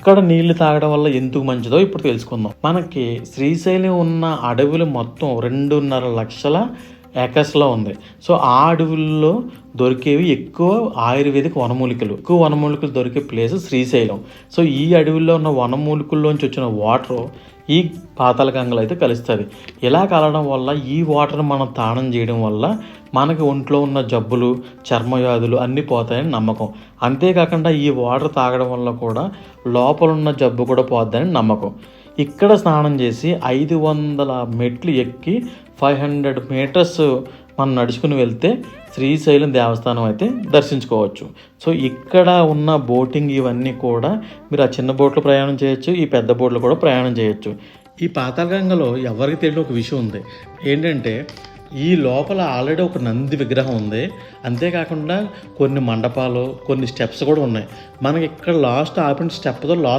ఇక్కడ నీళ్ళు తాగడం వల్ల ఎందుకు మంచిదో ఇప్పుడు తెలుసుకుందాం. మనకి శ్రీశైలం ఉన్న అడవులు మొత్తం రెండున్నర లక్షల ఏకర్స్లో ఉంది. సో ఆ అడవుల్లో దొరికేవి ఎక్కువ ఆయుర్వేదిక వనమూలికలు. ఎక్కువ వనమూలికలు దొరికే ప్లేస్ శ్రీశైలం. సో ఈ అడవుల్లో ఉన్న వనమూలికల్లోంచి వచ్చిన వాటర్ ఈ పాతాళగంగలో అయితే కలుస్తుంది. ఇలా కలవడం వల్ల ఈ వాటర్ని మనం తానం చేయడం వల్ల మనకి ఒంట్లో ఉన్న జబ్బులు చర్మవ్యాధులు అన్నీ పోతాయని నమ్మకం. అంతేకాకుండా ఈ వాటర్ తాగడం వల్ల కూడా లోపల ఉన్న జబ్బు కూడా పోద్దని నమ్మకం. ఇక్కడ స్నానం చేసి ఐదు వందల మెట్లు ఎక్కి ఫైవ్ హండ్రెడ్ మీటర్స్ మనం నడుచుకుని వెళ్తే శ్రీశైలం దేవస్థానం అయితే దర్శించుకోవచ్చు. సో ఇక్కడ ఉన్న బోటింగ్ ఇవన్నీ కూడా మీరు ఆ చిన్న బోట్లో ప్రయాణం చేయొచ్చు ఈ పెద్ద బోట్లో కూడా ప్రయాణం చేయొచ్చు. ఈ పాతాళగంగలో ఎవరికి తెలియని ఒక విషయం ఉంది. ఏంటంటే ఈ లోపల ఆల్రెడీ ఒక నంది విగ్రహం ఉంది. అంతేకాకుండా కొన్ని మండపాలు కొన్ని స్టెప్స్ కూడా ఉన్నాయి. మనకి ఇక్కడ లాస్ట్ ఆపిన స్టెప్తో లాస్ట్